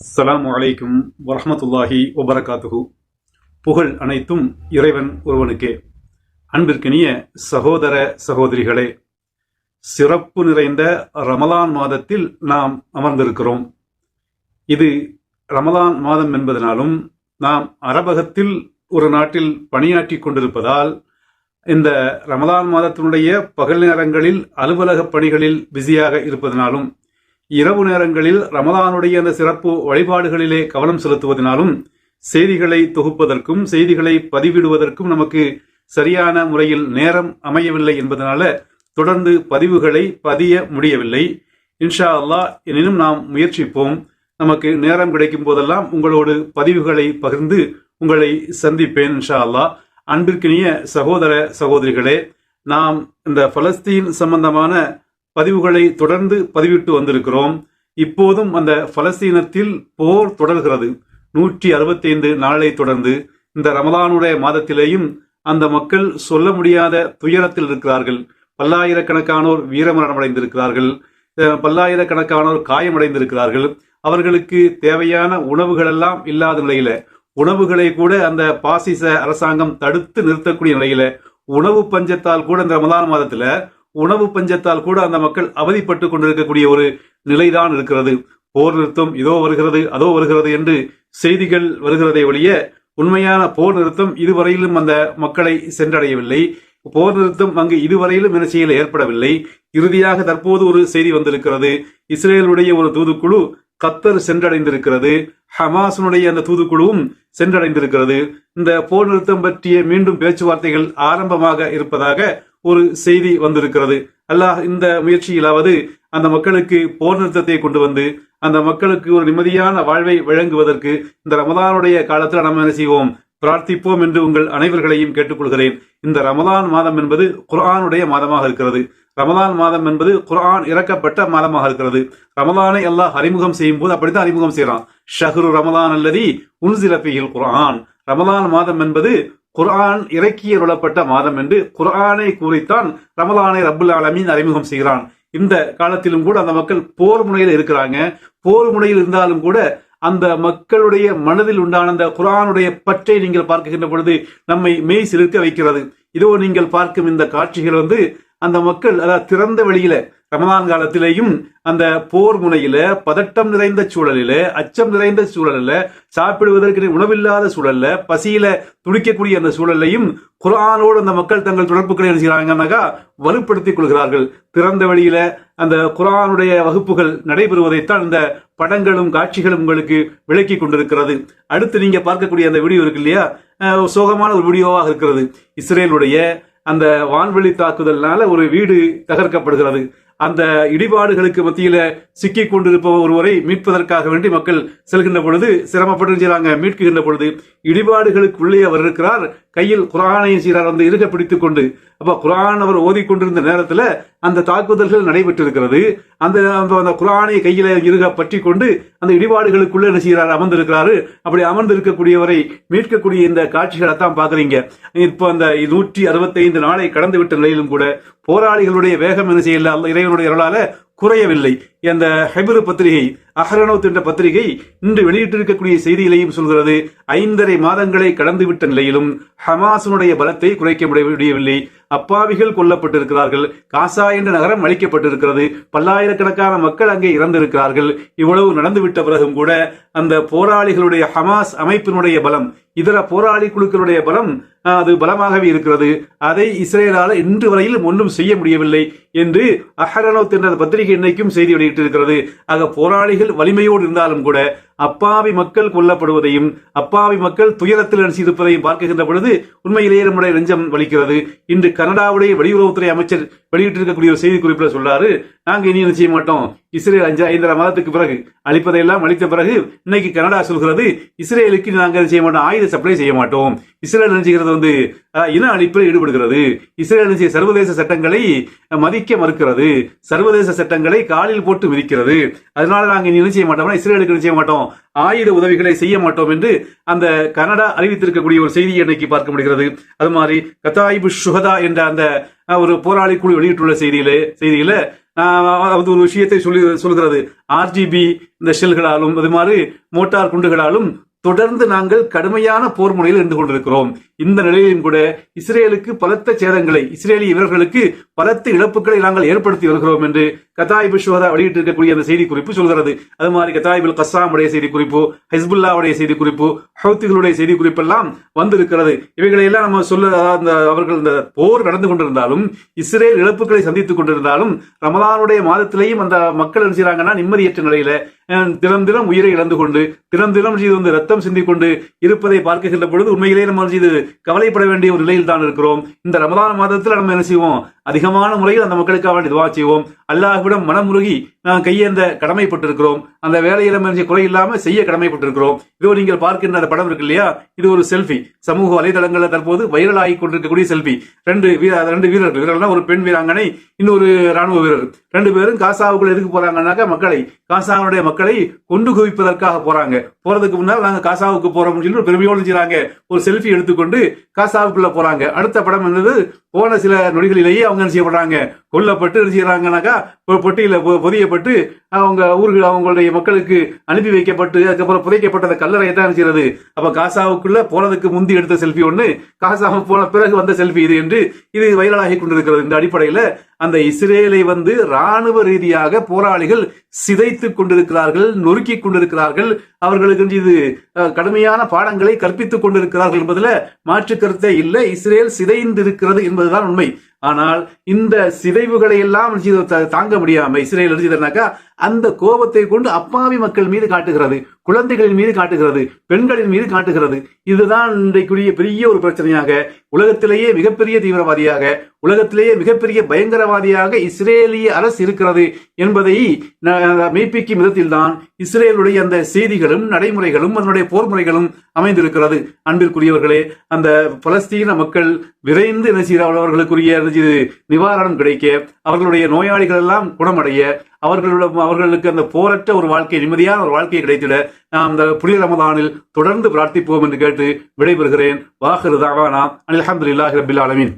அஸ்ஸலாமு வலைக்கும் வரமத்துல்லாஹி வபரகாத்துஹு புகழ் அனைத்தும் இறைவன் ஒருவனுக்கே. அன்பிற்கினிய சகோதர சகோதரிகளே சிறப்பு நிறைந்த ரமலான் மாதத்தில் நாம் அமர்ந்திருக்கிறோம். இது ரமலான் மாதம் என்பதனாலும் நாம் அரபகத்தில் ஒரு நாட்டில் பணியாற்றி கொண்டிருப்பதால் இந்த ரமலான் மாதத்தினுடைய பகல் நேரங்களில் அலுவலக பணிகளில் பிஸியாக இருப்பதனாலும் இரவு நேரங்களில் ரமதானுடைய அந்த சிறப்பு வழிபாடுகளிலே கவனம் செலுத்துவதனாலும் செய்திகளை தொகுப்பதற்கும் செய்திகளை பதிவிடுவதற்கும் நமக்கு சரியான முறையில் நேரம் அமையவில்லை என்பதனால தொடர்ந்து பதிவுகளை பதிய முடியவில்லை. இன்ஷா அல்லாஹ் எனினும் நாம் முயற்சிப்போம். நமக்கு நேரம் கிடைக்கும் போதெல்லாம் உங்களோடு பதிவுகளை பகிர்ந்து உங்களை சந்திப்பேன் இன்ஷா அல்லாஹ் அன்பிற்கினிய சகோதர சகோதரிகளே நாம் இந்த பலஸ்தீன் சம்பந்தமான பதிவுகளை தொடர்ந்து பதிவிட்டு வந்திருக்கிறோம். இப்போதும் அந்த பலஸ்தீனத்தில் போர் தொடர்கிறது. நூற்றி அறுபத்தைந்து நாளை தொடர்ந்து இந்த ரமலானுடைய மாதத்திலேயும் அந்த மக்கள் சொல்ல முடியாத துயரத்தில் இருக்கிறார்கள். பல்லாயிரக்கணக்கானோர் வீரமரணம் அடைந்திருக்கிறார்கள் பல்லாயிரக்கணக்கானோர் காயமடைந்திருக்கிறார்கள். அவர்களுக்கு தேவையான உணவுகள் எல்லாம் இல்லாத நிலையில உணவுகளை கூட அந்த பாசிச அரசாங்கம் தடுத்து நிறுத்தக்கூடிய நிலையில உணவு பஞ்சத்தால் கூட இந்த ரமலான் மாதத்துல உணவு பஞ்சத்தால் கூட அந்த மக்கள் அவதிப்பட்டு கொண்டிருக்கக்கூடிய ஒரு நிலைதான் இருக்கிறது. போர் நிறுத்தம் இதோ வருகிறது அதோ வருகிறது என்று செய்திகள் வருகிறதை ஒழிய உண்மையான போர் நிறுத்தம் இதுவரையிலும் அந்த மக்களை சென்றடையவில்லை. போர் நிறுத்தம் அங்கு இதுவரையிலும் என செயல் ஏற்படவில்லை. இறுதியாக தற்போது ஒரு செய்தி வந்திருக்கிறது. இஸ்ரேலுடைய ஒரு தூதுக்குழு கத்தர் சென்றடைந்திருக்கிறது. ஹமாசனுடைய அந்த தூதுக்குழுவும் சென்றடைந்திருக்கிறது. இந்த போர் நிறுத்தம் பற்றிய மீண்டும் பேச்சுவார்த்தைகள் ஆரம்பமாக இருப்பதாக ஒரு செய்தி வந்திருக்கிறது. அல்லாஹ் இந்த முயற்சியிலாவது அந்த மக்களுக்கு போர் நிறுத்தத்தை கொண்டு வந்து அந்த மக்களுக்கு ஒரு நிம்மதியான வாழ்வை வழங்குவதற்கு இந்த ரமதானுடைய காலத்தில் நம்ம என்ன செய்வோம்? பிரார்த்திப்போம் என்று உங்கள் அனைவர்களையும் கேட்டுக்கொள்கிறேன். இந்த ரமதான் மாதம் என்பது குர்ஆனுடைய மாதமாக இருக்கிறது. ரமதான் மாதம் என்பது குர்ஆன் இறக்கப்பட்ட மாதமாக இருக்கிறது. ரமதானை அல்லாஹ் அறிமுகம் செய்யும் போது அப்படித்தான் அறிமுகம் செய்யறான் ஷஹ்ரு ரமதான் அல்லதி உன்சிலபியில் குர்ஆன். ரமதான் மாதம் என்பது குர்ஆன் இறக்கியருளப்பட்ட மாதம் என்று குர்ஆனை கூறித்தான் ரமலானை ரபுல் ஆலமீன் அறிமுகம் செய்கிறான். இந்த காலத்திலும் கூட அந்த மக்கள் போர் முனையில் இருக்கிறாங்க. போர் முனையில் இருந்தாலும் கூட அந்த மக்களுடைய மனதில் உண்டான அந்த குரானுடைய பற்றை நீங்கள் பார்க்கின்ற பொழுது நம்மை மெய் சிலிர்க்க வைக்கிறது. இதோ நீங்கள் பார்க்கும் இந்த காட்சிகள் வந்து அந்த மக்கள் அதாவது திறந்த வெளியில ரமதான் காலத்திலேயும் அந்த போர் முனையில பதட்டம் நிறைந்த சூழலில அச்சம் நிறைந்த சூழலில் சாப்பிடுவதற்கு உணவில்லாத சூழல்ல பசியில துடிக்கக்கூடிய அந்த சூழலையும் குரானோடு அந்த மக்கள் தங்கள் தொடர்புகளை என்ன செய்யறாங்கன்னாக்கா வலுப்படுத்திக் கொள்கிறார்கள். திறந்த வழியில அந்த குரானுடைய வகுப்புகள் நடைபெறுவதைத்தான் இந்த படங்களும் காட்சிகளும் உங்களுக்கு விளக்கி கொண்டிருக்கிறது. அடுத்து நீங்க பார்க்கக்கூடிய அந்த வீடியோ இருக்கு இல்லையா? சோகமான ஒரு வீடியோவாக இருக்கிறது. இஸ்ரேலுடைய அந்த வான்வெளி தாக்குதல்னால ஒரு வீடு தகர்க்கப்படுகிறது. அந்த இடிபாடுகளுக்கு மத்தியில சிக்கிக் கொண்டிருப்ப ஒருவரை மீட்பதற்காக வேண்டி மக்கள் செல்கின்ற பொழுது சிரமப்பட்டு செய்கிறாங்க மீட்கின்ற பொழுது இடிபாடுகளுக்குள்ளே அவர் இருக்கிறார் கையில் குரானை செய்கிறார் அந்த இருக பிடித்துக் கொண்டு. அப்ப குரான் அவர் ஓதிக்கொண்டிருந்த நேரத்துல அந்த தாக்குதல்கள் நடைபெற்றிருக்கிறது. அந்த அந்த- அந்த குரானை கையில இருக பற்றி கொண்டு அந்த இடிபாடுகளுக்குள்ள என்ன செய்கிறார் அமர்ந்திருக்கிறாரு. அப்படி அமர்ந்திருக்கக்கூடியவரை மீட்கக்கூடிய இந்த காட்சிகளை தான் பாக்குறீங்க இப்போ அந்த நூற்றி அறுபத்தைந்து நாளை கடந்து விட்ட நிலையிலும் கூட போராளிகளுடைய வேகம் என்ன செய்யல? இறை இறைவனுடைய அருளால குறையவில்லை. அந்த ஹெபிரு பத்திரிகை அஹரனோத் என்ற பத்திரிகை இன்று வெளியிட்டிருக்கக்கூடிய செய்தியிலேயும் சொல்கிறது ஐந்தரை மாதங்களை கடந்துவிட்ட நிலையிலும் ஹமாஸினுடைய பலத்தை குறைக்க முடியவில்லை. அப்பாவிகள் கொல்லப்பட்டிருக்கிறார்கள். காசா என்ற நகரம் அழிக்கப்பட்டிருக்கிறது. பல்லாயிரக்கணக்கான மக்கள் அங்கே இறந்திருக்கிறார்கள். இவ்வளவு நடந்துவிட்ட பிறகும் கூட அந்த போராளிகளுடைய ஹமாஸ் அமைப்பினுடைய பலம் இதர போராளி குழுக்களுடைய பலம் அது பலமாகவே இருக்கிறது. அதை இஸ்ரேலால் இன்று வரையிலும் ஒன்றும் செய்ய முடியவில்லை என்று அஹரனோத் என்ற பத்திரிகை இன்னைக்கும் செய்தி வெளியிட்டிருக்கிறது. ஆக போராளிகள் வலிமையோடு இருந்தாலும் கூட அப்பாவி மக்கள் கொல்லப்படுவதையும் அப்பாவி மக்கள் துயரத்தில் இருப்பதையும் பார்க்கின்ற பொழுது உண்மையிலேயே நம்முடைய நெஞ்சம் வலிக்கிறது. இன்று கனடாவுடைய வெளியுறவுத்துறை அமைச்சர் வெளியிட்டிருக்கக்கூடிய ஒரு செய்தி குறிப்பில் சொல்றாரு நாங்கள் இனி என்ன செய்ய மாட்டோம்? இஸ்ரேல் அஞ்சு ஐந்தரை மாதத்துக்கு பிறகு அழிப்பதையெல்லாம் அளித்த பிறகு இன்னைக்கு கனடா சொல்கிறது இஸ்ரேலுக்கு நாங்கள் என்ன செய்ய மாட்டோம்? ஆயுத சப்ளை செய்ய மாட்டோம். இஸ்ரேல் நினைச்சுக்கிறது வந்து இன அழிப்பில் ஈடுபடுகிறது. இஸ்ரேல் என்ன செய்ய சர்வதேச சட்டங்களை மதிக்க மறுக்கிறது. சர்வதேச சட்டங்களை காலில் போட்டு மிதிக்கிறது அதனால நாங்கள் இனி செய்ய மாட்டோம்னா இஸ்ரேலுக்கு என்ன செய்ய மாட்டோம் ஆயுத உதவிகளை செய்ய மாட்டோம் என்று அந்த கனடா அறிவித்திருக்கக்கூடிய ஒரு செய்தி இன்னைக்கு பார்க்க முடிகிறது? அது மாதிரி கத்தாயிபு சுகதா என்ற அந்த ஒரு போராளி குழு வெளியிட்டுள்ள செய்தியிலே செய்தியில அது ஒரு விஷயத்தை சொல்லி சொல்கிறது. ஆர்ஜிபி இந்த ஷெல்களாலும் அது மாதிரி மோட்டார் குண்டுகளாலும் தொடர்ந்து நாங்கள் கடுமையான போர் முறையில் இருந்து கொண்டிருக்கிறோம். இந்த நிலையிலும் கூட இஸ்ரேலுக்கு பலத்த சேதங்களை இஸ்ரேலிய வீரர்களுக்கு பலத்த இழப்புகளை நாங்கள் ஏற்படுத்தி வருகிறோம் என்று கதாயிபு ஷோதா வெளியிட்டிருக்கக்கூடிய அந்த செய்தி குறிப்பு சொல்கிறது. அது மாதிரி கதாயிபுல் கஸ்ஸாமுடைய செய்தி குறிப்பு ஹிஸ்புல்லாவுடைய செய்தி குறிப்பு ஹவுத்திகளுடைய செய்தி குறிப்பெல்லாம் வந்திருக்கிறது. இவைகளை எல்லாம் நம்ம சொல்ல அந்த அவர்கள் இந்த போர் நடந்து கொண்டிருந்தாலும் இஸ்ரேல் இழப்புகளை சந்தித்துக் கொண்டிருந்தாலும் ரமதானுடைய மாதத்திலேயும் அந்த மக்கள் என்ன செய்றாங்கன்னா நிம்மதியற்ற நிலையில தினம் தினம் உயிரை இழந்து கொண்டு தினம் தினம் செய்து வந்து ரத்தம் சிந்திக்கொண்டு இருப்பதை பார்க்கின்ற பொழுது உண்மையிலேயே நம்ம செய்து கவலைப்பட வேண்டிய ஒரு நிலையில் தான் இருக்கிறோம். இந்த ரமதான மாதத்தில் நம்ம என்ன செய்வோம்? அதிகமான முறையில் அந்த மக்களுக்காக வேண்டி செய்வோம். அல்லாஹ்விடம் மனமுருகி நாம் கையேந்த கடமைப்பட்டிருக்கிறோம். அந்த வேலையில நம்ம குறை இல்லாம செய்ய கடமைப்பட்டிருக்கிறோம். இதோ நீங்கள் பார்க்கின்ற அந்த படம் இருக்கு இல்லையா? இது ஒரு செல்ஃபி. சமூக வலைதளங்களில் தற்போது வைரல் ஆகி கொண்டிருக்கக்கூடிய செல்ஃபி. ரெண்டு வீர ரெண்டு வீரர்கள். வீரர்கள்னா ஒரு பெண் வீராங்கனை இன்னொரு ராணுவ வீரர். ரெண்டு பேரும் காசாவுக்குள்ள எதுக்கு போறாங்கன்னாக்கா மக்களை காசாவுடைய மக்களை கொண்டு குவிப்பதற்காக போறாங்க. போறதுக்கு முன்னால் நாங்க காசாவுக்கு போறோம்னு சொல்லி ஒரு பெருமையோடு செய்றாங்க. ஒரு செல்ஃபி எடுத்துக்கொண்டு காசாவுக்குள்ள போறாங்க. அடுத்த படம் என்னது? போன சில நொடிகளிலேயே அவங்க என்ன செய்யப்படுறாங்க? கொல்லப்பட்டு என்ன செய்யறாங்கனாக்கா பொட்டியில புதிய செய்யப்பட்டு அவங்க ஊர்கள் அவங்களுடைய மக்களுக்கு அனுப்பி வைக்கப்பட்டு அதுக்கப்புறம் புதைக்கப்பட்ட அந்த கல்லறை தான் என்ன செய்யறது? அப்ப காசாவுக்குள்ள போனதுக்கு முந்தி எடுத்த செல்ஃபி ஒண்ணு காசாவு போன பிறகு வந்த செல்ஃபி இது என்று இது வைரலாகி கொண்டிருக்கிறது. இந்த அடிப்படையில அந்த இஸ்ரேலை வந்து ராணுவ ரீதியாக போராளிகள் சிதைத்துக் கொண்டிருக்கிறார்கள் நொறுக்கிக் கொண்டிருக்கிறார்கள். அவர்களுக்கு இது கடுமையான பாடங்களை கற்பித்துக் கொண்டிருக்கிறார்கள் என்பதுல மாற்று கருத்தே இல்லை. இஸ்ரேல் சிதைந்திருக்கிறது என்பதுதான் உண்மை. ஆனால் இந்த சிதைவுகளை எல்லாம் தாங்க முடியாம இஸ்ரேல் எழுதினாக்கா அந்த கோபத்தை கொண்டு அப்பாவி மக்கள் மீது காட்டுகிறது. குழந்தைகளின் மீது காட்டுகிறது பெண்களின் மீது காட்டுகிறது. இதுதான் இன்றைக்குரிய பெரிய ஒரு பிரச்சனையாக உலகத்திலேயே மிகப்பெரிய தீவிரவாதியாக உலகத்திலேயே மிகப்பெரிய பயங்கரவாதியாக இஸ்ரேலிய அரசு இருக்கிறது என்பதை ந- மெய்ப்பிக்கும் விதத்தில்தான் இஸ்ரேலுடைய அந்த செய்திகளும் நடைமுறைகளும் அதனுடைய போர் முறைகளும் அமைந்திருக்கிறது. அன்பிற்குரியவர்களே அந்த பலஸ்தீன மக்கள் விரைந்து என்ன செய்கிறார்கள்? அவர்களுக்குரிய நிவாரணம் கிடைக்க அவர்களுடைய நோயாளிகள் எல்லாம் குணமடைய அவர்களிடம் அவர்களுக்கு அந்த போரற்ற ஒரு வாழ்க்கை நிம்மதியான ஒரு வாழ்க்கை கிடைத்திட நாம் அந்த புனித ரமதானில் தொடர்ந்து பிரார்த்திப்போம் என்று கேட்டு விடைபெறுகிறேன். வாஹிரு தாவானா. அல்ஹம்துலில்லாஹி ரபில் ஆலமின்.